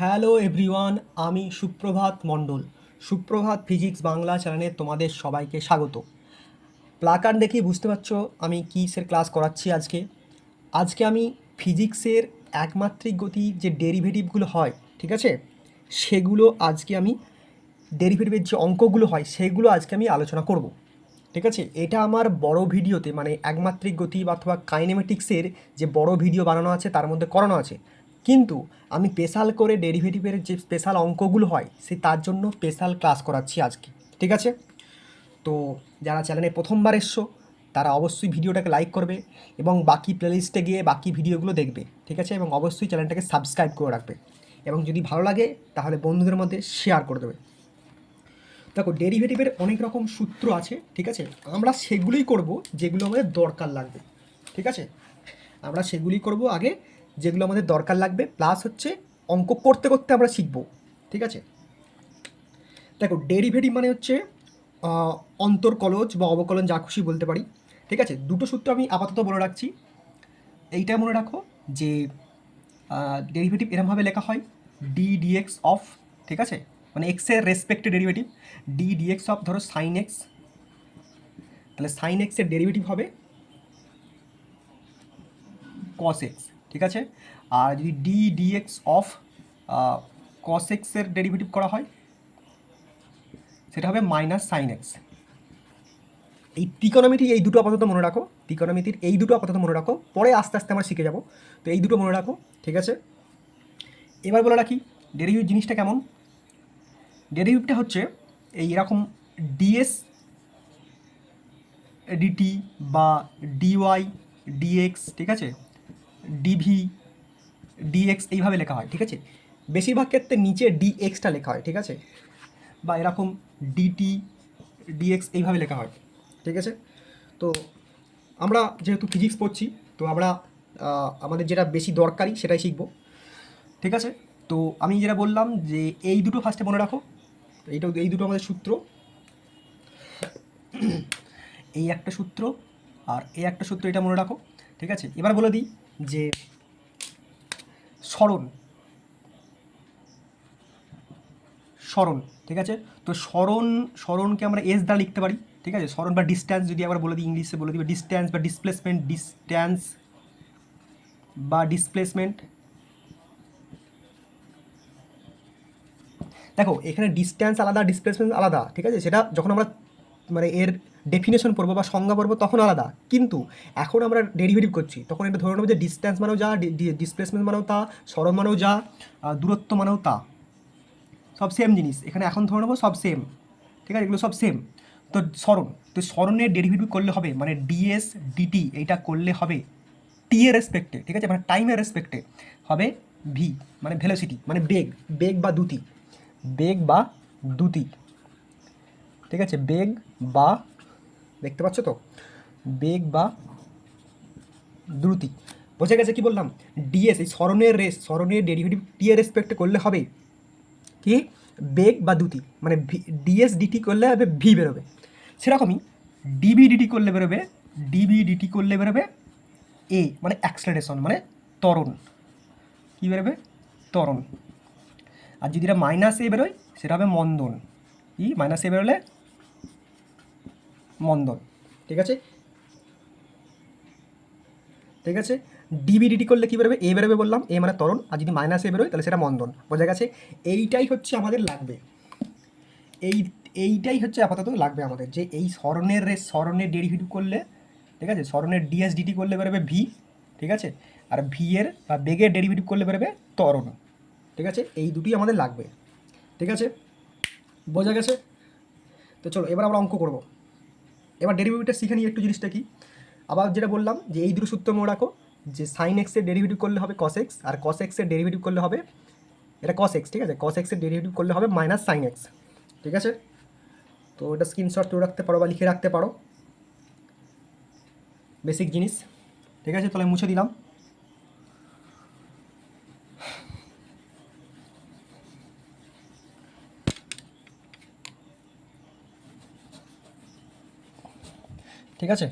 Hello everyone, আমি সুপ্রভাত মণ্ডল। সুপ্রভাত ফিজিক্স বাংলা চ্যানেলে তোমাদের সবাইকে স্বাগত। প্লাকার দেখেই বুঝতে পারছ আমি কিসের ক্লাস করাচ্ছি আজকে। আজকে আমি ফিজিক্সের একমাত্রিক গতি যে ডেরিভেটিভগুলো হয়, ঠিক আছে? সেগুলো আজকে আমি ডেরিভেটিভের যে অঙ্কগুলো হয়, সেগুলো আজকে আমি আলোচনা করব, ঠিক আছে? এটা আমার বড় ভিডিওতে মানে একমাত্রিক গতি অথবা কাইনেমেটিক্সের যে বড় ভিডিও বানানো আছে, তার মধ্যে করানো আছে। কিন্তু আমি স্পেশাল করে ডেরিভেটিভের যে স্পেশাল অঙ্কগুলো হয়, সে তার জন্য স্পেশাল ক্লাস করাচ্ছি আজকে, ঠিক আছে? তো যারা চ্যানেলে প্রথমবার এসছো, তারা অবশ্যই ভিডিওটাকে লাইক করবে এবং বাকি প্লেলিস্টে গিয়ে বাকি ভিডিওগুলো দেখবে, ঠিক আছে? এবং অবশ্যই চ্যানেলটাকে সাবস্ক্রাইব করে রাখবে এবং যদি ভালো লাগে, তাহলে বন্ধুদের মধ্যে শেয়ার করে দেবে। দেখো ডেরিভেটিভের অনেক রকম সূত্র আছে, ঠিক আছে? আমরা সেগুলোই করব যেগুলো আমাদের দরকার লাগবে, ঠিক আছে? আমরা সেগুলি করব আগে যেগুলো আমাদের দরকার লাগবে প্লাস হচ্ছে অঙ্ক করতে করতে আমরা শিখব, ঠিক আছে? দেখো ডেরিভেটিভ মানে হচ্ছে অন্তর্কলজ বা অবকলন যা খুশি বলতে পারি, ঠিক আছে? দুটো সূত্র আমি আপাতত বলে রাখছি। এইটা মনে রাখো যে ডেরিভেটিভ এরমভাবে লেখা হয় ডি ডিএক্স অফ ঠিক আছে? মানে এক্সের রেসপেক্টে ডেরিভেটিভ ডি ডিএক্স অফ ধরো সাইন এক্স তাহলে সাইন এক্সের ডেরিভেটিভ হবে কস এক্স ঠিক আছে? আর যদি ডি ডিএক্স অফ কস এক্সের ডেরিভেটিভ করা হয়, সেটা হবে মাইনাস সাইন এক্স এই ত্রিকোণমিতি এই দুটো আপাতত মনে রাখো ত্রিকোণমিতির এই দুটো আপাতত মনে রাখো, পরে আস্তে আস্তে আমরা শিখে যাব। তো এই দুটো মনে রাখো, ঠিক আছে? এবার বলে রাখি ডেরিভেটিভ জিনিসটা কেমন? ডেরিভেটিভটা হচ্ছে এই এরকম ডিএস ডিটি বা ডিওয়াই ডিএক্স ঠিক আছে? ডিভি ডিএক্স এইভাবে লেখা হয়, ঠিক আছে? বেশিরভাগ ক্ষেত্রে নিচে ডিএক্সটা লেখা হয়, ঠিক আছে? বা এরকম ডিটি ডিএক্স এইভাবে লেখা হয়, ঠিক আছে? তো আমরা যেহেতু ফিজিক্স পড়ছি, তো আমরা আমাদের যেটা বেশি দরকারি সেটাই শিখব, ঠিক আছে? তো আমি যেটা বললাম যে এই দুটো ফার্স্টে মনে রাখো, এইটা এই দুটো আমাদের সূত্র। এই একটা সূত্র আর এই একটা সূত্র, এটা মনে রাখো। ঠিক আছে? এবার বলে দিই যে স্মরণ। স্মরণ, ঠিক আছে? তো স্মরণ, স্মরণকে আমরা এস দ্বারা লিখতে পারি, ঠিক আছে? স্মরণ বা ডিস্ট্যান্স যদি আবার বলে দিই ইংলিশে, বলে দিই ডিস্ট্যান্স বা ডিসপ্লেসমেন্ট ডিস্ট্যান্স বা ডিসপ্লেসমেন্ট দেখো, এখানে ডিস্ট্যান্স আলাদা ডিসপ্লেসমেন্ট আলাদা, ঠিক আছে? সেটা যখন আমরা মানে এর ডেফিনেশন পড়ব বা সংজ্ঞা পড়ব তখন আলাদা। কিন্তু এখন আমরা ডেরিভেটিভ করছি, তখন এটা ধরে নেব যে ডিস্ট্যান্স মানেও যা ডিসপ্লেসমেন্ট মানেও তা, সরণ মানেও যা দূরত্ব মানেও তা। সব সেম জিনিস, এখানে এখন ধরে নেব সব সেম ঠিক আছে? এগুলো সব সেম তো স্মরণ তো স্মরণের ডেরিভেটিভ করলে হবে মানে ডিএস ডিটি এইটা করলে হবে টি এর রেসপেক্টে ঠিক আছে? মানে টাইমের রেসপেক্টে হবে ভি মানে ভেলোসিটি মানে বেগ বেগ বা দ্যুতি বেগ বা দ্যুতি ঠিক আছে? বেগ বা দেখতে পাচ্ছ তো? বেগ বা দ্রুতি। বোঝা গেছে কি বললাম? ডিএস এই স্মরণের রেস স্মরণের ডেরিভেটিভ টি এর রেসপেক্টে করলে হবে কি? বেগ বা দ্যুতি মানে ডিএস ডিটি করলে হবে ভি বেরোবে। সেরকমই ডিবি ডিটি করলে বেরোবে ডিবি ডিটি করলে বেরোবে এ মানে অ্যাক্সেলারেশন মানে ত্বরণ। কী বেরোবে? ত্বরণ। আর যদি এটা মাইনাস এ বেরোয়, সেটা হবে মন্দন। ই মাইনাস এ বেরোলে মন্দন। ঠিক আছে? ঠিক আছে? ডিবিডিটি করলে কী বেরোবে? এ বেরোবে বললাম। এ মানে তরণ আর যদি মাইনাস এ বেরোয়, তাহলে সেটা মন্দন। বোঝা গেছে? এইটাই হচ্ছে আমাদের লাগবে। এই, এইটাই হচ্ছে আপাতত লাগবে আমাদের। যে এই স্মরণের রে স্মরণের ডেরিভেটিভ করলে, ঠিক আছে? স্মরণের ডিএসডিটি করলে বেরোবে ভি ঠিক আছে? আর ভি এর, বা বেগের ডেরিভেটিভ করলে বেরোবে ত্বরণ। ঠিক আছে? এই দুটি আমাদের লাগবে। ঠিক আছে? বোঝা গেছে? তো চলো, এবার আমরা অঙ্ক করব। এবার ডেরিভেটিভটা শিখে নিই একটু জিনিসটা কি? আবার যেটা বললাম যে এই দুটো সূত্র মনে রাখো যে সাইন এক্সের ডেরিভেটিভ করলে হবে কস এক্স আর কস এক্সের ডেরিভেটিভ করলে হবে এটা কস এক্স ঠিক আছে? কস এক্সের ডেরিভেটিভ করলে হবে মাইনাস সাইন এক্স ঠিক আছে? তো এটা স্ক্রিনশট তুলে রাখতে পারো বা লিখে রাখতে পারো। বেসিক জিনিস, ঠিক আছে? তাহলে মুছে দিলাম। ঠিক আছে?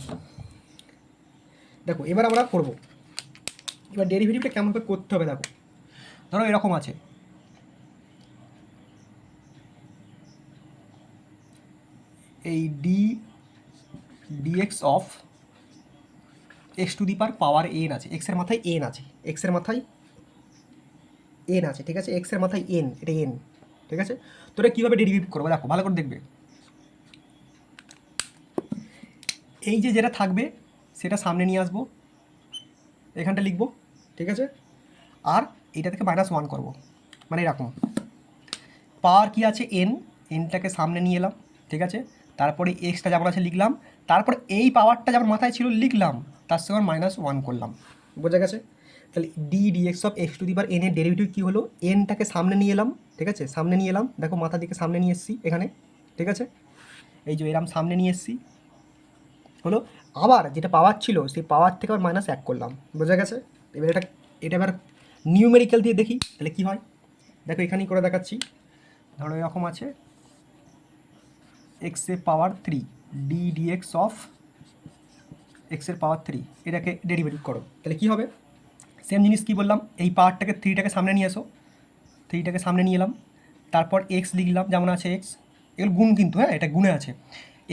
দেখো, এবার আমরা করব। এবার ডেরিভেটিভটা কেমনভাবে করতে হবে দেখো। ধরো এরকম আছে। এই d d x of x to the par power n আছে। এক্সের মাথায় এন আছে। এক্সের মাথায় এন আছে, ঠিক আছে? এক্সের মাথায় এন এটা এন ঠিক আছে? তোরা কীভাবে ডেরিভেটিভ করব? দেখো, ভালো করে দেখবে। এই যে যেটা থাকবে, সেটা সামনে নিয়ে আসব। এখানটা লিখব, ঠিক আছে? আর এইটা থেকে মাইনাস ওয়ান করব মানে এরকম। পাওয়ার কি আছে? এন এনটাকে সামনে নিয়ে এলাম, ঠিক আছে? তারপরে এক্সটা যেমন আছে লিখলাম, তারপরে এই পাওয়ারটা যেমন মাথায় ছিল লিখলাম, তার সঙ্গে মাইনাস ওয়ান করলাম। বোঝা গেছে? তাহলে d d x of x to the bar n এর ডেরিভেটিভ কী হলো? এনটাকে সামনে নিয়ে এলাম, ঠিক আছে? সামনে নিয়ে এলাম, দেখো মাথা দিকে সামনে নিয়ে এসেছি, এখানে, ঠিক আছে? এই যে এরম সামনে নিয়ে এসেছি হলো, আবার যেটা পাওয়ার ছিল, সেই পাওয়ার থেকে আবার মাইনাস এক করলাম। বোঝা গেছে? এবার এটা এটা এবার নিউমেরিক্যাল দিয়ে দেখি, তাহলে কী হয়? দেখো, এখানেই করে দেখাচ্ছি। ধরো, এরকম আছে। এক্স এক্সের power three d d x of এক্সের পাওয়ার থ্রি এটাকে ডেরিভেটিভ করো। তাহলে কী হবে? সেম জিনিস কী বললাম? এই পাওয়ারটাকে থ্রিটাকে সামনে নিয়ে এসো। থ্রিটাকে সামনে নিয়ে এলাম। তারপর এক্স লিখলাম, যেমন আছে এক্স এগুলো গুণ কিন্তু হ্যাঁ এটা গুণে আছে।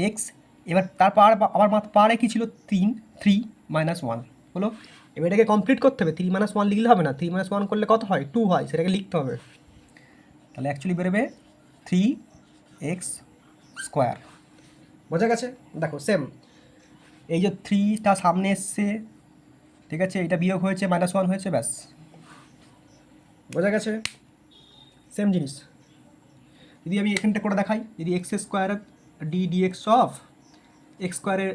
এক্স এবার তার পাওয়ার আবার পাওয়ারে কী ছিল? তিন থ্রি মাইনাস ওয়ান হলো? এবার এটাকে কমপ্লিট করতে হবে। থ্রি মাইনাস ওয়ান লিখলে হবে না। থ্রি মাইনাস ওয়ান করলে কত হয়? টু হয়। সেটাকে লিখতে হবে। তাহলে অ্যাকচুয়ালি বেরোবে থ্রি এক্স স্কোয়ার বোঝা গেছে? দেখো সেম এই যে থ্রিটা সামনে এসছে, ঠিক আছে? এটা বিয়োগ হয়েছে মাইনাস ওয়ান হয়েছে, ব্যাস। বোঝা গেছে? সেম জিনিস। যদি আমি এখানটা করে দেখাই, যদি x square d d x of x স্কোয়ারের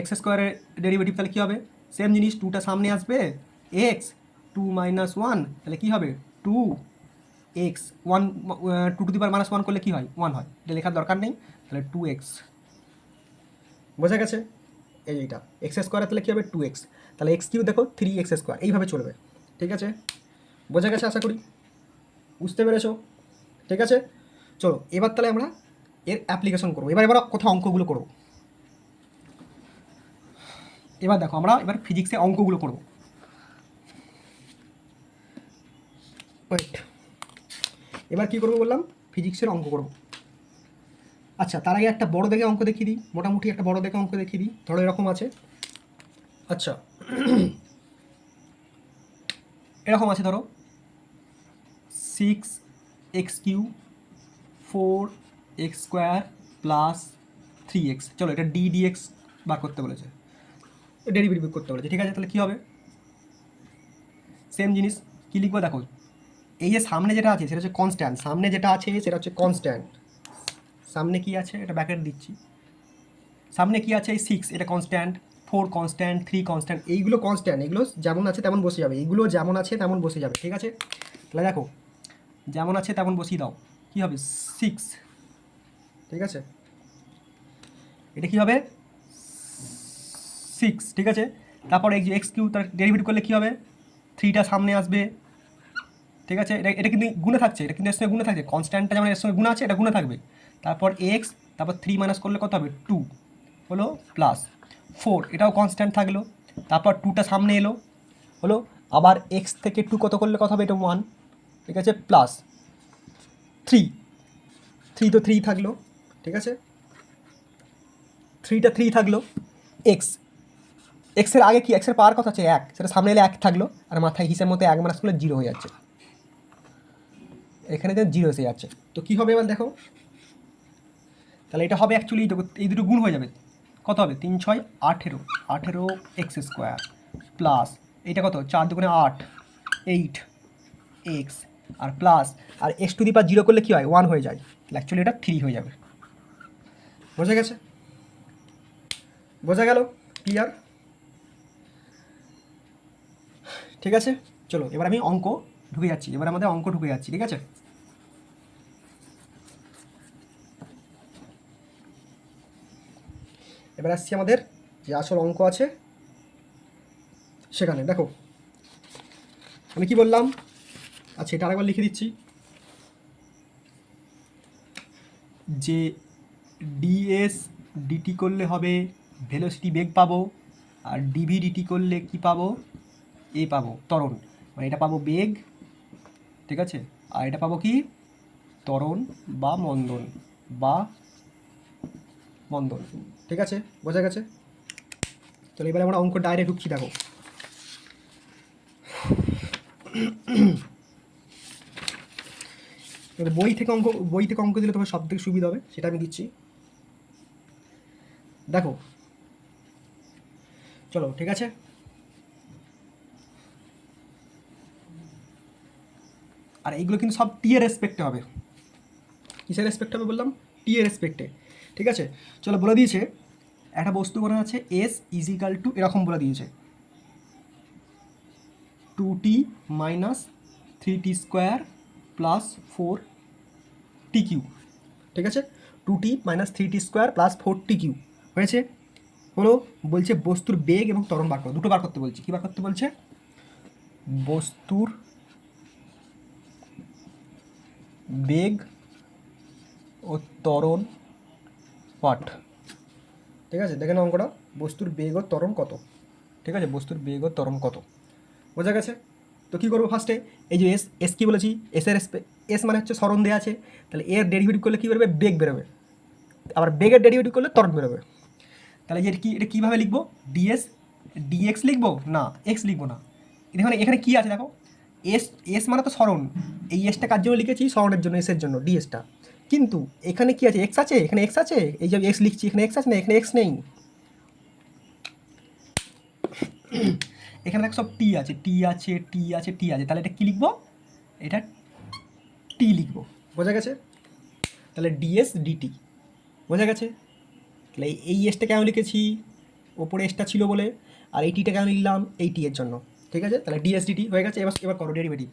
এক্স স্কোয়ারের ডেরিভেটিভ তাহলে কী হবে? সেম জিনিস টুটা সামনে আসবে এক্স টু মাইনাস ওয়ান তাহলে কী হবে? Two x one two to the par minus one করলে কী হয়? ওয়ান হয়। এটা লেখার দরকার নেই, তাহলে টু এক্স বোঝা গেছে? এই এইটা। এক্স স্কোয়ার তাহলে কী হবে? টু এক্স তাহলে এক্স কিউ দেখো থ্রি এক্স স্কোয়ার এইভাবে চলবে। ঠিক আছে? বোঝা গেছে আশা করি? বুঝতে পেরেছ? ঠিক আছে? চলো, এবার তাহলে আমরা এর অ্যাপ্লিকেশন করব। এবার এবার কোথাও অঙ্কগুলো করব। এবার দেখো, আমরা এবার ফিজিক্সে অঙ্কগুলো করব। এবার কী করব বললাম? ফিজিক্সের অঙ্ক করব। আচ্ছা তার আগে একটা বড় দেখে অঙ্ক দেখিয়ে দিই। মোটামুটি একটা বড় দেখে অঙ্ক দেখিয়ে দিই। ধরো এরকম আছে। আচ্ছা। এরকম আছে, ধরো। Six x cube four x square plus three x চলো, এটা ডি এক্স বার করতে বলেছে। ডেরিভেটিভ করতে বলেছে ঠিক আছে, তাহলে কী হবে? সেম জিনিস, কী লিখব দেখো? এই যে সামনে যেটা আছে, সেটা হচ্ছে কনস্ট্যান্ট সামনে যেটা আছে, সেটা হচ্ছে কনস্ট্যান্ট সামনে কি আছে? এটা ব্যাকেট দিচ্ছি। সামনে কি আছে? এই সিক্স এটা constant four constant three constant এইগুলো কনস্ট্যান্ট এগুলো যেমন আছে তেমন বসে যাবে। এইগুলো যেমন আছে তেমন বসে যাবে। ঠিক আছে? তাহলে দেখো, যেমন আছে তেমন বসিয়ে দাও। কী হবে? সিক্স ঠিক আছে? এটা কী হবে? সিক্স ঠিক আছে? তারপর এই যে এক্স কিউ তার ডেরিভেটিভ করলে কী হবে? থ্রিটা সামনে আসবে। ঠিক আছে? এটা এটা কিন্তু গুণে থাকছে। এটা কিন্তু এর সঙ্গে গুণে থাকছে। কনস্ট্যান্টটা যেমন এর সঙ্গে গুণে আছে, এটা গুণে থাকবে। তারপর এক্স তারপর থ্রি মাইনাস করলে কত হবে? টু হলো প্লাস ফোর এটাও কনস্ট্যান্ট থাকল। তারপর টুটা সামনে এলো। হলো, আবার এক্স থেকে টু কত করলে কত হবে? এটা ওয়ান ঠিক আছে? প্লাস থ্রি থ্রি তো থ্রি থাকল। ঠিক আছে? থ্রিটা থ্রি থাকল। এক্স এক্সের আগে কি এক্সের পাওয়ার কথা আছে এক। সেটা সামনে এলে এক থাকল, আর মাথায় হিসের মধ্যে এক মাস করলে জিরো হয়ে যাচ্ছে। এখানে তো জিরো এসে যাচ্ছে। তো কী হবে এবার দেখো? তাহলে এটা হবে অ্যাকচুয়ালি এই দুটো গুণ হয়ে যাবে। কত হবে? তিন, ছয়, আঠেরো। আঠেরো এক্স স্কোয়ার প্লাস এইটা কত? চার দুগুণে আট এইট এক্স আর plus R x to the par zero করলে কী হয়? ওয়ান হয়ে যায়। অ্যাকচুয়ালি এটা থ্রি হয়ে যাবে। বোঝা গেছে? বোঝা গেল? ক্লিয়ার ঠিক আছে? চলো, এবার আমি অঙ্ক ঢুকে যাচ্ছি, এবার আমাদের অঙ্ক ঢুকে যাচ্ছি, ঠিক আছে? এবার আসছি আমাদের যে আসল অঙ্ক আছে সেখানে, দেখো। আমি কি বললাম? আচ্ছা এটা আরেকবার লিখে দিচ্ছি। যে ডিএস ডিটি করলে হবে ভেলোসিটি বেগ পাবো, আর ডিভি ডিটি করলে কি পাবো? এ পাবো, ত্বরণ। মানে এটা পাবো বেগ, ঠিক আছে? আর এটা পাবো কি? ত্বরণ বা মন্দন, বা মণ্ডল ঠিক আছে? বোঝা গেছে? চলো এবারে আমরা অঙ্ক ডাইরেক্ট ঢুকছি, দেখো। বই থেকে অঙ্ক, বই থেকে অঙ্ক দিলে তোমার সব থেকে সুবিধা হবে, সেটা আমি দিচ্ছি। দেখো। চলো, ঠিক আছে? আর এইগুলো কিন্তু সব টি এর রেসপেক্টে হবে। কিসের রেসপেক্ট হবে বললাম? টি এর রেসপেক্টে ঠিক আছে? চলো বলে দিয়েছে। একটা বস্তু করা আছে এস ইজিক্যাল টু এরকম বলে দিয়েছে। Two t minus three t square plus four t cube ঠিক আছে? Two t minus three t square plus four t cube হয়েছে? হলো, বলছে বস্তুর বেগ এবং ত্বরণ বার করো। দুটো বার করতে বলছি। কী বার করতে বলছে? বস্তুর বেগ ও ত্বরণ পাঠ। ঠিক আছে? দেখে নাও অঙ্কটা। বস্তুর বেগ ও ত্বরণ কত? ঠিক আছে? বস্তুর বেগ ও ত্বরণ কত? বোঝা গেছে? তো কী করব ফার্স্টে এই যে এস এস কী বলেছি? এস এর এস মানে হচ্ছে স্মরণ দেওয়া আছে। তাহলে এর ডেরিভেটিভ করলে কী বেরোবে? বেগ বেরোবে। আবার বেগের ডেরিভেটিভ করলে ত্বরণ বেরোবে। তাহলে যে কি, এটা কীভাবে লিখব? ডিএস ডিএক্স লিখব? না এক্স লিখব না। এখানে এখানে কী আছে দেখো? এস এস মানে তো স্মরণ। এই এসটা কার জন্য লিখেছি? স্মরণের জন্য এসের জন্য ডিএসটা কিন্তু এখানে কি আছে? এক্স আছে? এখানে এক্স আছে? এই যে এক্স লিখছি, এখানে এক্স আছে? না, এখানে এক্স নেই? এখানে দেখ সব টি আছে। টি আছে টি আছে টি আছে। তাহলে এটা কী লিখব? এটা টি লিখব। বোঝা গেছে? তাহলে ডিএস ডিটি বোঝা গেছে? তাহলে এই এসটা কেন লিখেছি? ওপরে এসটা ছিল বলে। আর এই টিটা কেন লিখলাম? এই টি এর জন্য। ঠিক আছে? তাহলে ডিএসডিটি হয়ে গেছে, এবার এবার করো ডেরিভেটিভ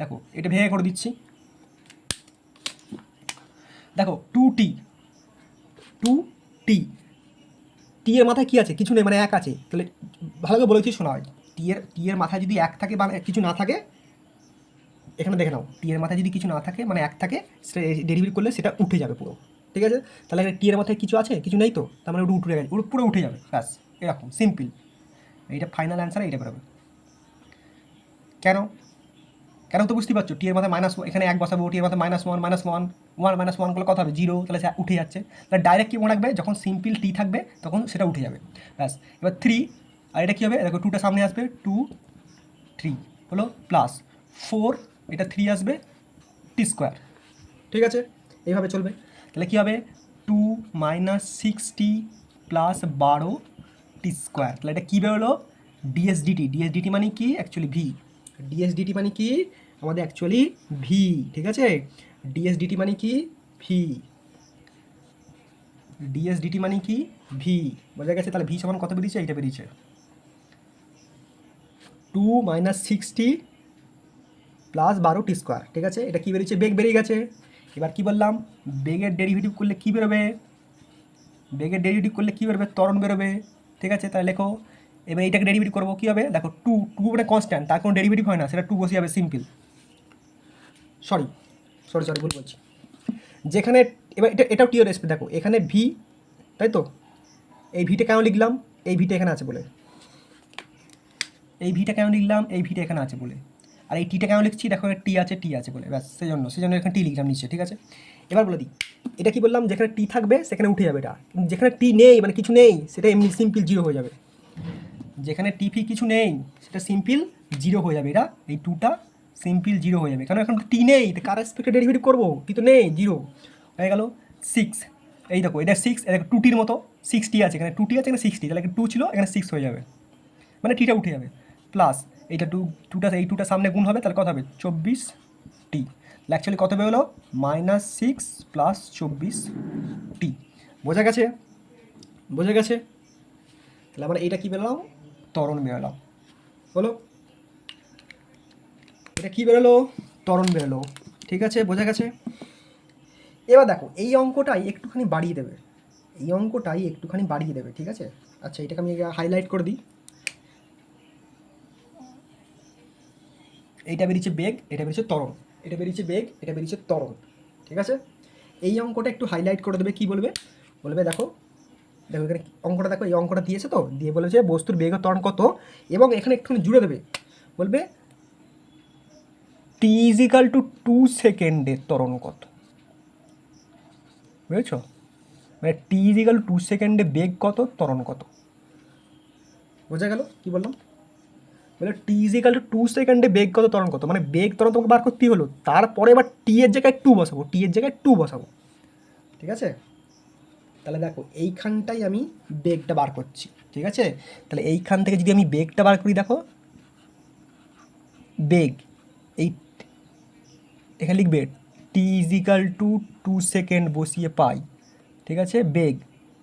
দেখো, এটা ভেঙে করে দিচ্ছি। দেখো টু টি টু টি টি এর মাথায় কী আছে? কিছু নেই মানে এক আছে। তাহলে ভালো করে বলেছি, শোনা হয়। টি এর টি এর মাথায় যদি এক থাকে বা কিছু না থাকে, এখানে দেখে নাও। টি এর মাথায় যদি কিছু না থাকে মানে এক থাকে, সেটা ডেলিভারি করলে সেটা উঠে যাবে পুরো। ঠিক আছে? তাহলে টি এর মাথায় কিছু আছে, কিছু নেই তো? তার মানে উঠে গেছে, পুরো উঠে যাবে। ব্যাস, এরকম সিম্পল এইটা ফাইনাল অ্যান্সার এইটা বেরোবে। কেন? কেন তো বুঝতেই পারছ? টি এর মাথায় মাইনাস এখানে এক বসাবো টি এর মাথায় minus one minus one one minus one করলে কথা হবে? জিরো তাহলে সে উঠে যাচ্ছে। তাহলে ডাইরেক্ট কি মনে রাখবে? যখন সিম্পল টি থাকবে, তখন সেটা উঠে যাবে। ব্যাস। এবার থ্রি আর এটা কী হবে? দেখো টুটা সামনে আসবে। টু থ্রি হলো প্লাস ফোর এটা থ্রি আসবে টি স্কোয়ার ঠিক আছে? এইভাবে চলবে। তাহলে কী হবে? টু মাইনাস সিক্সটি প্লাস বারো টি স্কোয়ার তাহলে এটা কী বেরোলো? ডিএসডিটি ডিএসডিটি মানে কি? অ্যাকচুয়ালি ভি ডিএসডিটি মানে কি? আমাদের অ্যাকচুয়ালি ভি ঠিক আছে? ডিএসডিটি মানে কি? ভি ডিএসডিটি মানে কি? ভি বোঝা গেছে? তাহলে ভি সমান কত বেরিয়েছে? এইটা বেরিয়েছে। টু মাইনাস সিক্সটি প্লাস বারো টি স্কোয়ার ঠিক আছে? এটা কী বেরিয়েছে? বেগ বেরিয়ে গেছে। এবার কি বললাম? বেগের ডেরিভেটিভ করলে কী বেরোবে? বেগের ডেরিভেটিভ করলে কী বেরোবে? ত্বরণ বেরোবে। ঠিক আছে? তাহলে লেখো এবার এইটাকে ডেরিভেটিভ করব কী হবে? দেখো টু টু মানে কনস্ট্যান্ট তার কোনো ডেরিভেটিভ হয় না, সেটা টু বসে যাবে সিম্পল সরি সরি সরি ভুল বলছি। যেখানে, এবার এটা, এটাও টিও রেসপে দেখো, এখানে ভি তাই তো? এই ভিটা কেন লিখলাম? এই ভিটা এখানে আছে বলে। এই ভিটা কেন লিখলাম? এই ভিটা এখানে আছে বলে। আর এই টিটা কেন লিখছি? দেখো টি আছে টি আছে বলে। ব্যাস সেই জন্য সেই জন্য এখানে টি লিখলাম নিচে ঠিক আছে? এবার বলে দিই, এটা কি বললাম? যেখানে টি থাকবে, সেখানে উঠে যাবে এটা। যেখানে টি নেই মানে কিছু নেই, সেটা এমনি সিম্পল জিরো হয়ে যাবে। যেখানে টিফি কিছু নেই, সেটা সিম্পল জিরো হয়ে যাবে। এটা, এই টুটা সিম্পল জিরো হয়ে যাবে। কারণ এখন টি নেই? তো কার রেসপেক্টে ডেরিভেটিভ করব? টি তো নেই জিরো হয়ে গেল সিক্স এই দেখো, এটা সিক্স এটা টু টির মতো সিক্সটি আছে। এখানে টু টি আছে, এখানে সিক্সটি তাহলে টু ছিল, এখানে সিক্স হয়ে যাবে। মানে টিটা উঠে যাবে। প্লাস এইটা টু টুটা এই টুটা সামনে গুণ হবে, তাহলে কত হবে? চব্বিশ টি অ্যাকচুয়ালি কত বেরোলো? মাইনাস সিক্স প্লাস চব্বিশ টি বোঝা গেছে? বোঝা গেছে? তাহলে আমরা এইটা কী বেরোলাম? ত্বরণ বেরোলাম হলো এটা কী বেরোলো? তরণ বেরোলো। ঠিক আছে, বোঝা গেছে। এবার দেখো, এই অঙ্কটাই একটুখানি বাড়িয়ে দেবে। এই অঙ্কটাই একটুখানি বাড়িয়ে দেবে, ঠিক আছে? আচ্ছা এটাকে আমি হাইলাইট করে দিই। এইটা বেরিয়েছে বেগ, এটা বেরিয়েছে ত্বরণ এটা বেরিয়েছে বেগ, এটা বেরিয়েছে ত্বরণ ঠিক আছে? এই অঙ্কটা একটু হাইলাইট করে দেবে, কি বলবে? বলবে, দেখো দেখো এখানে অঙ্কটা দেখো, এই অঙ্কটা দিয়েছে তো? দিয়ে বলেছে বস্তুর বেগ ত্বরণ কত? এবং এখানে একটুখানি জুড়ে দেবে। বলবে টি ইজিক্যাল টু টু সেকেন্ডের ত্বরণ কত? বুঝেছ? মানে টি ইজিক্যাল টু সেকেন্ডে বেগ কত, ত্বরণ কত? বোঝা গেল? কি বললাম? বলে টি ইজিক্যাল টু টু সেকেন্ডে বেগ কত, ত্বরণ কত? মানে বেগ, ত্বরণ তোমাকে বার করতেই হলো। তারপরে এবার টি এর জায়গায় টু বসাবো। টি এর জায়গায় টু বসাবো। ঠিক আছে? তাহলে দেখো, এইখানটাই আমি বেগটা বার করছি, ঠিক আছে? তাহলে এইখান থেকে যদি আমি বেগটা বার করি, দেখো বেগ এই এখানে লিখবে t equal to two second বসিয়ে পাই, ঠিক আছে? বেগ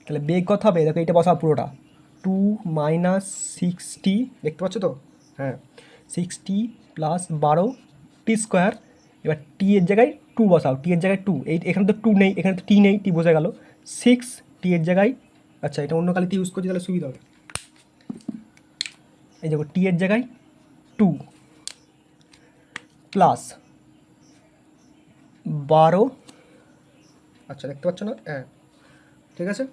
তাহলে বেগ কত হবে? দেখো, এইটা বসা পুরোটা টু মাইনাস সিক্সটি দেখতে পাচ্ছ তো? হ্যাঁ সিক্সটি প্লাস বারো টি স্কোয়ার এবার টি এর জায়গায় টু বসাও টি এর জায়গায় টু এই এখানে তো টু নেই, এখানে তো টি নেই টি বোঝা গেল। সিক্স টি এর জায়গায় আচ্ছা এটা অন্য কালিতে ইউজ করছি, তাহলে সুবিধা হবে। এই দেখো টি এর জায়গায় টু প্লাস বারো আচ্ছা দেখতে পাচ্ছ না? হ্যাঁ ঠিক আছে?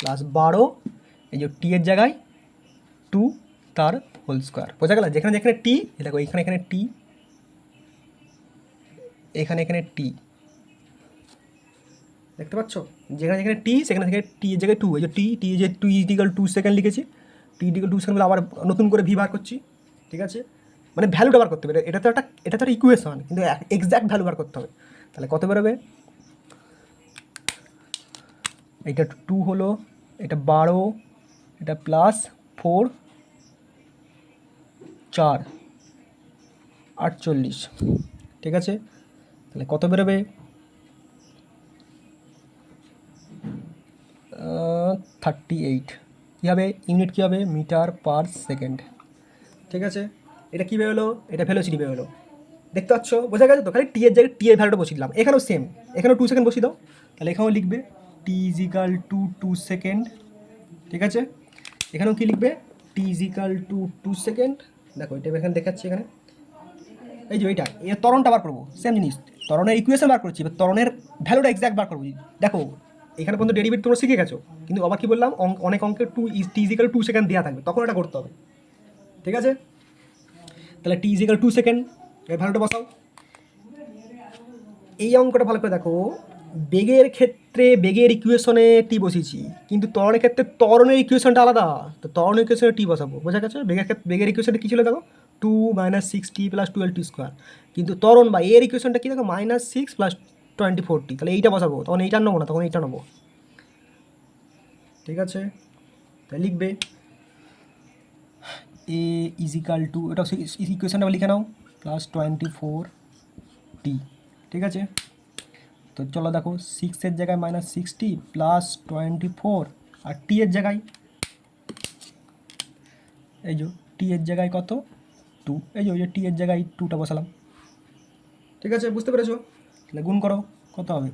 প্লাস বারো, এই যে টি এর জায়গায় টু তার হোল স্কোয়ার বোঝা গেল? যেখানে যেখানে টি দেখো, এখানে এখানে টি এখানে এখানে টি দেখতে পাচ্ছ? যেখানে যেখানে টি সেখানে থেকে টি এর জায়গায় টু এই যে টি টি যে টু ইটিক্যাল টু সেকেন্ড লিখেছি। টি ইটিক্যাল টু সেকেন্ড আবার নতুন করে ভি বার করছি, ঠিক আছে? মানে ভ্যালুটা বার করতে হবে। এটা তো একটা এটা তো একটা ইকুয়েশন কিন্তু এক্স্যাক্ট ভ্যালু বার করতে হবে। তাহলে কত বেরোবে? এটা টু হলো, এটা বারো, এটা প্লাস ফোর চার, আটচল্লিশ, ঠিক আছে? তাহলে কত বেরোবে? Thirty eight. কী হবে ইউনিট কী হবে মিটার পার সেকেন্ড। ঠিক আছে? এটা কী বেরোলো? এটা ভেলোসিটি বেরোলো। দেখতে পাচ্ছ? বোঝা গেছে তো? খালি টি এর জায়গায় টি এর ভ্যালুটা বসিয়ে দিলাম। এখানেও সেম এখানেও টু সেকেন্ড বসিয়ে দাও। তাহলে এখানেও লিখবে t equal to two second ঠিক আছে? এখানেও কী লিখবে? T equal to two second দেখো, এটা এখানে দেখাচ্ছি এখানে। এই যে ওইটা এর ত্বরণটা বার করব। সেম জিনিস। ত্বরণের ইকুয়েশন বার করছি। এবার ত্বরণের ভ্যালুটা এক্স্যাক্ট বার করব। দেখো এখানে পর্যন্ত ডেরিভেট তোমরা শিখে গেছো। কিন্তু আবার কি বললাম? অঙ্ক- অনেক অঙ্কের টু টি ইজিক্যাল টু সেকেন্ড দেওয়া থাকবে। তখন এটা করতে হবে। ঠিক আছে? তাহলে টি ইজিক্যাল টু সেকেন্ড এর ভ্যালুটা বসাও। এই অঙ্কটা ভালো করে দেখো। বেগের ক্ষেত্রে বেগের ইকুয়েশনে টি বসিয়েছি কিন্তু ত্বরণের ক্ষেত্রে ত্বরণের ইকুয়েশনটা আলাদা। তো ত্বরণের ইকুয়েশনে টি বসাবো। বোঝা গেছে? বেগের ক্ষেত্রে বেগের ইকুয়েশনটা কী ছিল দেখো? Two minus six t plus twelve t square কিন্তু ত্বরণ বা এর ইকুয়েশনটা কী দেখো? Minus six plus twenty four t তাহলে এইটা বসাবো, তখন এইটা নেব না, তখন এইটা নেব। ঠিক আছে? তাই লিখবে এ ইজিক্যাল টু এটা ইকুয়েশনটা লিখে নাও প্লাস টোয়েন্টি ফোর টি ঠিক আছে? তো চলো দেখো সিক্সের জায়গায় minus sixty plus twenty four, আর টি এর জায়গায়? এই যে টি এর জায়গায় কত? টু এই যে, ওই যে টি এর জায়গায় টুটা বসালাম। ঠিক আছে? বুঝতে পেরেছ? তাহলে গুণ করো, কত হবে?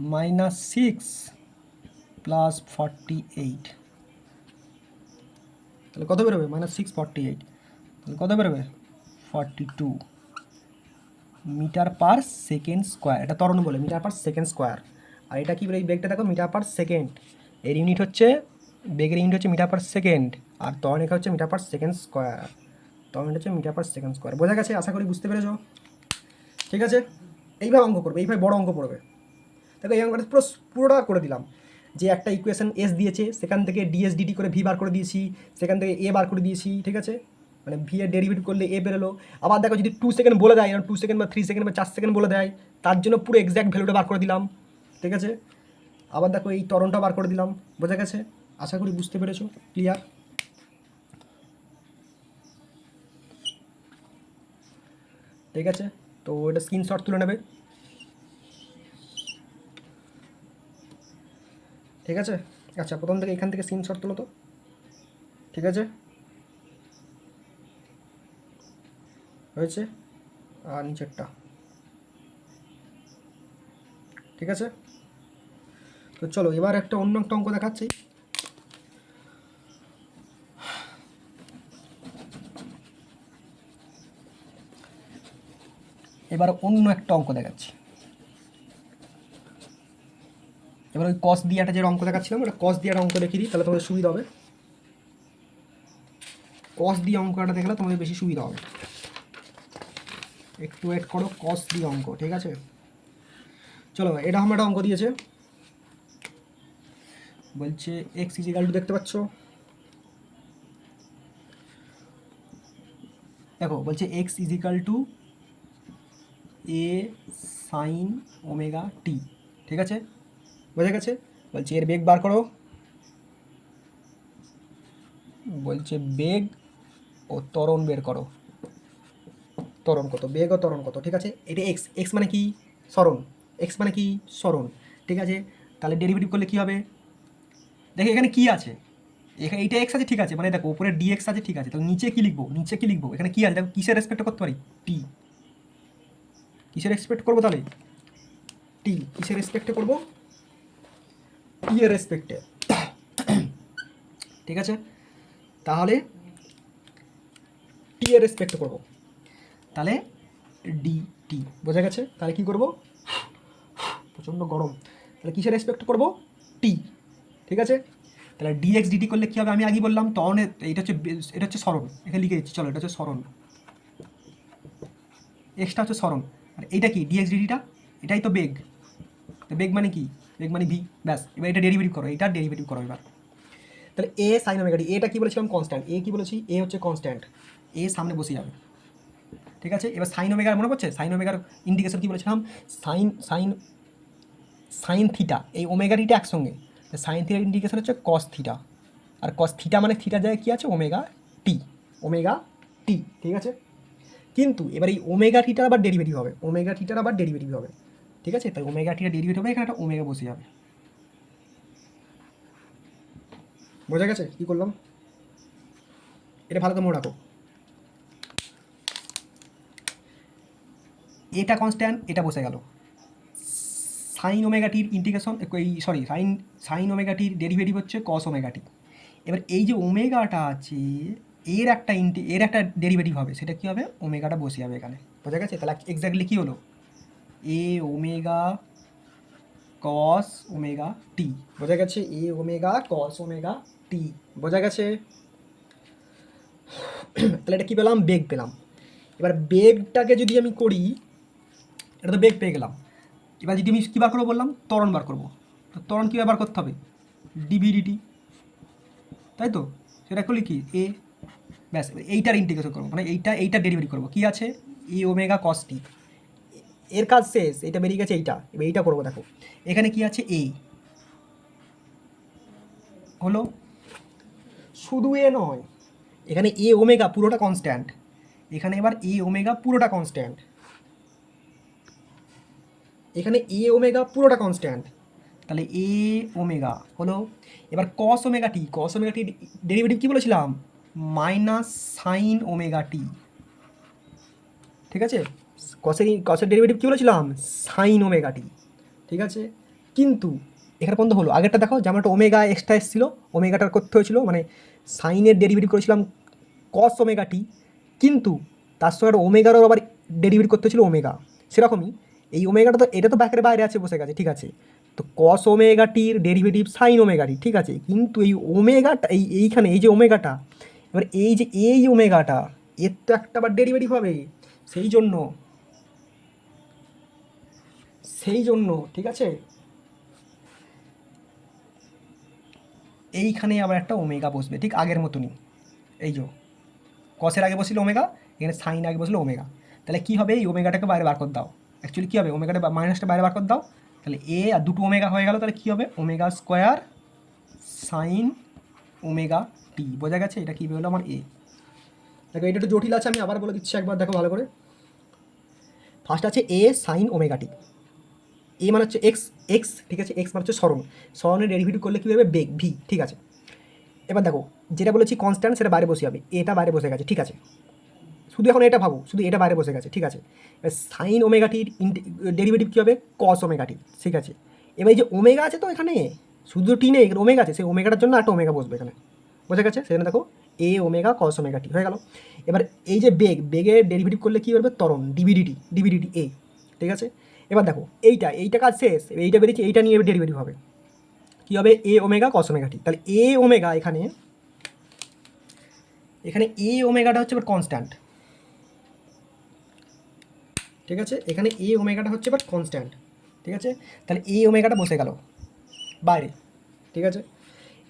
Minus six plus forty eight. তাহলে কত বেরোবে? Minus six, forty eight. তাহলে কত বেরোবে? Forty two. Metre per second square. এটা তরণ বলে, মিটার পার সেকেন্ড স্কোয়ার। আর এটা কি বলে? এই বেগটা দেখো, মিটার পার সেকেন্ড। এর ইউনিট হচ্ছে, বেগের ইউনিট হচ্ছে মিটার পার সেকেন্ড। আর তরণ এখানে হচ্ছে মিটার পার সেকেন্ড স্কোয়ার। তরণ হচ্ছে মিটার পার সেকেন্ড স্কোয়ার বোঝা গেছে? আশা করি বুঝতে পেরেছ? ঠিক আছে? এইভাবে অঙ্ক করবে, এইভাবে বড় অঙ্ক পড়বে। দেখো, এই অঙ্কটা পুরো, পুরোটা করে দিলাম। যে একটা ইকুয়েশন এস দিয়েছে, সেখান থেকে ডিএসডিটি করে ভি বার করে দিয়েছি, সেখান থেকে এ বার করে দিয়েছি, ঠিক আছে? মানে ভি এর ডেরিভেটিভ করলে এ বেরোলো। আবার দেখো, যদি টু সেকেন্ড বলে দেয় টু সেকেন্ড বা থ্রি সেকেন্ড বা চার সেকেন্ড বলে দেয়, তার জন্য পুরো এক্স্যাক্ট ভ্যালুটা বার করে দিলাম। ঠিক আছে? আবার দেখো, এই তরণটা বার করে দিলাম। বোঝা গেছে? আশা করি বুঝতে পেরেছ? ক্লিয়ার ঠিক আছে? তো এটা স্ক্রিনশট তুলে নেবে। ঠিক আছে? আচ্ছা প্রথম থেকে এখান থেকে স্ক্রিনশট তুলো তো। ঠিক আছে? হয়েছে? আর নিচেরটা। ঠিক আছে? তো চলো, এবার একটা অন্য একটা অঙ্ক দেখাচ্ছি। এবার অন্য একটা অঙ্ক দেখাচ্ছি। এবার ওই কস দিয়াটা যে অঙ্ক দেখাচ্ছিলাম, ওটা কস দিয়ার অঙ্ক দেখিয়ে দিই, তাহলে তোমাদের সুবিধা হবে। কস দিয়ে অঙ্কটা দেখলে তোমাদের বেশি সুবিধা হবে। একটু ওয়েট করো কস দিয়ে অঙ্ক, ঠিক আছে? চলো, এটা আমার একটা অঙ্ক দিয়েছে। বলছে এক্স ইজিক্যাল টু দেখতে পাচ্ছ? দেখো, বলছে x equal to a sine omega t ঠিক আছে? বোঝা গেছে? বলছে এর বেগ বার করো। বলছে বেগ ও ত্বরণ বের করো। ত্বরণ কত? বেগ ও ত্বরণ কত? ঠিক আছে? এটা এক্স এক্স মানে কি? সরণ এক্স মানে কি? সরণ ঠিক আছে? তাহলে ডেরিভেটিভ করলে কি হবে? দেখো এখানে কি আছে? এখানে এইটা এক্স আছে, ঠিক আছে? মানে দেখো, উপরে ডিএক্স আছে, ঠিক আছে? তাহলে নিচে কি লিখব? নিচে কি লিখব? এখানে কি আছে? দেখো, কিসের রেসপেক্ট করতে পারি? টি কিসের রেসপেক্ট করব তাহলে? টি কিসের রেসপেক্টে করব টি এর রেসপেক্টে ঠিক আছে? তাহলে টি এর রেসপেক্ট করব তাহলে ডি টি বোঝা গেছে? তাহলে কি করব? প্রচণ্ড গরম। তাহলে কিসের রেসপেক্ট করব টি ঠিক আছে? তাহলে ডিএক্স ডিটি করলে কী হবে? আমি আগেই বললাম তরণের এটা হচ্ছে এটা হচ্ছে সরণ এখানে লিখে দিচ্ছি, চলো, এটা হচ্ছে সরণ এক্সটা হচ্ছে সরণ আর এইটা কি? ডিএক্স ডিটিটা এটাই তো বেগ তো বেগ মানে কি? বেগ মানে ভি ব্যাস। এবার এটা ডেরিভেটিভ করো। এটা ডেরিভেটিভ করো এবার। তাহলে এ সাইন ওমেগা ডি এটা কি বলেছিলাম? কনস্ট্যান্ট এ কি বলেছি? এ হচ্ছে কনস্ট্যান্ট এ সামনে বসে যাবে। ঠিক আছে? এবার সাইন ওমেগার মনে পড়ছে? সাইন ওমেগার ইন্ডিকেশন কি বলেছিলাম? সাইন সাইন সাইন থিটা এই ওমেগা টিটা একসঙ্গে। সাইন থিটার ইন্ডিকেশন হচ্ছে কস থিটা আর কস থিটা মানে থিটা জায়গায় কী আছে? ওমেগা টি ওমেগা টি ঠিক আছে? কিন্তু এবার এই ওমেগা টিটার আবার ডেরিভেটিভ হবে। ওমেগা থিটার আবার ডেরিভেটিভ হবে। ঠিক আছে? তাই ওমেগা টিটার ডেরিভেটিভ হবে, এখানে একটা ওমেগা বসে যাবে। বোঝা গেছে? কী করলাম? এটা ভালো করে মনে রাখো। এটা কনস্ট্যান্ট এটা বসে গেল। সাইন ওমেগাটির ইন্টিগ্রেশন এই সরি সাইন সাইন ওমেগাটির ডেরিভেটিভ হচ্ছে কস ওমেগাটি এবার এই যে ওমেগাটা আছে এর একটা ইন্টি এর একটা ডেরিভেটিভ হবে, সেটা কী হবে? ওমেগাটা বসে যাবে এখানে। বোঝা গেছে? তাহলে এক্স্যাক্টলি কী হলো? এ ওমেগা কস ওমেগা টি বোঝা গেছে? এ ওমেগা কস ওমেগা টি বোঝা গেছে? তাহলে এটা কী পেলাম? বেগ পেলাম। এবার বেগটাকে যদি আমি করি, এটা তো বেগ পেয়ে গেলাম। এবার যদি আমি কী বার করব বললাম? তরণ বার করব। তো ত্বরণ কী বার করতে হবে? ডিভিডিটি তাই তো? সেটা করলে কি? এ ব্যাস, এইটার ইন্টিগ্রেশন করব মানে এইটা এইটা ডেলিভারি করব। কী আছে? ই ওমেগা কস্টি এর কাজ শেষ, এটা বেরিয়ে গেছে এইটা, এবার এইটা করব, দেখো। এখানে কি আছে? এ হলো? শুধু এ নয়, এখানে এ ওমেগা পুরোটা কনস্ট্যান্ট এখানে এবার এ ওমেগা পুরোটা কনস্ট্যান্ট এখানে এ ওমেগা পুরোটা কনস্ট্যান্ট তাহলে এ ওমেগা হলো, এবার cos omega t cos omega t derivative কী বলেছিলাম? Minus sine omega t. ঠিক আছে? কসের কসের ডেরিভেটিভ কী বলেছিলাম? Sine omega t. ঠিক আছে? কিন্তু এখানে পর্যন্ত হলো। আগেরটা দেখো, যেমন একটা ওমেগা এক্সট্রা এসেছিল, ওমেগাটার করতে হয়েছিল মানে সাইনের ডেরিভেটিভ করেছিলাম কস ওমেগা টি, কিন্তু তার সঙ্গে একটা ওমেগারও আবার ডেরিভেটিভ করতে হয়েছিল ওমেগা। সেরকমই এই ওমেগাটা তো, এটা তো ব্যাকের বাইরে আছে, বসে গেছে, ঠিক আছে? তো কস ওমেগাটির ডেরিভেটিভ সাইন ওমেগাটি ঠিক আছে? কিন্তু এই ওমেগাটা, এই এইখানে, এই যে ওমেগাটা এবার এই যে এই ওমেগাটা, এর তো একটা আবার ডেরিভেটিভ হবে। সেই জন্য সেই জন্য, ঠিক আছে? এইখানে আবার একটা ওমেগা বসবে, ঠিক আগের মতনই। এই যে কসের আগে বসছিল ওমেগা, এখানে সাইন আগে বসল ওমেগা। তাহলে কী হবে? এই ওমেগাটাকে বাইরে বার করে দাও। অ্যাকচুয়ালি কী হবে? ওমেগাটা মাইনাসটা বাইরে বার করে দাও। তাহলে এ আর দুটো ওমেগা হয়ে গেল, তাহলে কী হবে? Omega square sine omega t, বোঝা গেছে? এটা কী হলো আমার এ? দেখো, এটা একটু জটিল আছে, আমি আবার বলে দিচ্ছি একবার, দেখো ভালো করে। ফার্স্ট আছে এ সাইন ওমেগা টি এ মানে হচ্ছে এক্স এক্স ঠিক আছে? এক্স মানে হচ্ছে স্মরণ স্মরণের ডেরিভেটিভ করলে কী হবে? বেগ ভি ঠিক আছে? এবার দেখো, যেটা বলেছি কনস্ট্যান্ট সেটা বাইরে বসে যাবে এটা বাইরে বসে গেছে, ঠিক আছে? শুধু এখন এটা ভাবো, শুধু এটা বাইরে বসে গেছে, ঠিক আছে? এবার সাইন ওমেগাটির ডেরিভেটিভ কী হবে? কস ওমেগাটি ঠিক আছে? এবার এই যে ওমেগা আছে তো এখানে, শুধু টি নেই ওমেগা আছে, সেই ওমেগাটার জন্য একটা ওমেগা বসবে এখানে। বোঝা গেছে? সেখানে দেখো এ ওমেগা কস ওমেগা টি হয়ে গেল। এবার এই যে বেগ, বেগের ডেরিভেটিভ করলে কী হবে তরণ ডিভিডিটি ডিভিডিটি এ ঠিক আছে? এবার দেখো, এইটা এইটা কাজ শেষ এইটা বেরিয়েছে, এইটা নিয়ে ডেরিভেটিভ হবে। কী হবে? এ ওমেগা কস ওমেগা টি তাহলে এ ওমেগা এখানে এখানে এ ওমেগাটা হচ্ছে এবার কনস্ট্যান্ট ঠিক আছে? এখানে এ ওমেগাটা হচ্ছে বাট কনস্ট্যান্ট ঠিক আছে? তাহলে এ ওমেগাটা বসে গেল। বাইরে। ঠিক আছে?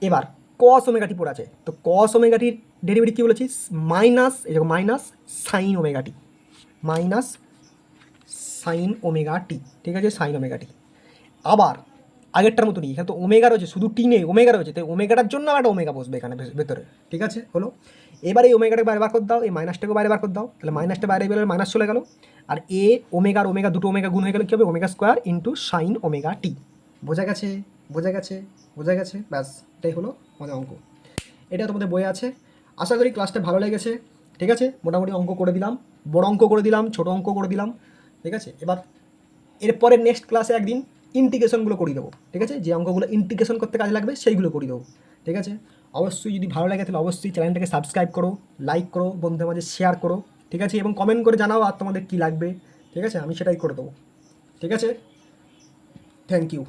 এবার কস ওমেগাটি পড়ে আছে। তো কস ওমেগাটির ডেরিভেটিভ কী বলেছি? মাইনাস দেখো minus sine omega t minus sine omega t ঠিক আছে? সাইন ওমেগা টি আবার আগেরটার মতনই এখানে তো ওমেগা রয়েছে, শুধু টি নেই ওমেগা রয়েছে তাই ওমেগাটার জন্য একটা ওমেগা বসবে এখানে ভেতরে, ঠিক আছে? হলো, এবার এই ওমেগাটাকে বাইরে বার করে দাও, এই মাইনাসটাকে বাইরে বার করে দাও, তাহলে মাইনাসটা বাইরে বেরোলে মাইনাস চলে গেল, আর এ ওমেগা আর ওমেগা দুটো ওমেগা গুণ হয়ে গেলে কী হবে? Omega square into sine omega t বোঝা গেছে বোঝা গেছে বোঝা গেছে, ব্যাস, এটাই হলো আমাদের অঙ্ক। এটা তোমাদের বই আছে। আশা করি ক্লাসটা ভালো লেগেছে, ঠিক আছে? মোটামুটি অঙ্ক করে দিলাম, বড় অঙ্ক করে দিলাম, ছোট অঙ্ক করে দিলাম, ঠিক আছে? এবার এরপরে নেক্সট ক্লাসে একদিন ইন্টিগ্রেশনগুলো করিয়ে দেবো, ঠিক আছে? যে অঙ্কগুলো ইন্টিগ্রেশন করতে কাজে লাগবে, সেইগুলো করিয়ে দেবো, ঠিক আছে? অবশ্যই যদি ভালো লাগে, তাহলে অবশ্যই চ্যানেলটাকে সাবস্ক্রাইব করো লাইক করো, বন্ধুদের মাঝে শেয়ার করো, ঠিক আছে? এবং কমেন্ট করে জানাও আর তোমাদের কী লাগবে, ঠিক আছে? আমি সেটাই করে দেবো, ঠিক আছে? Thank you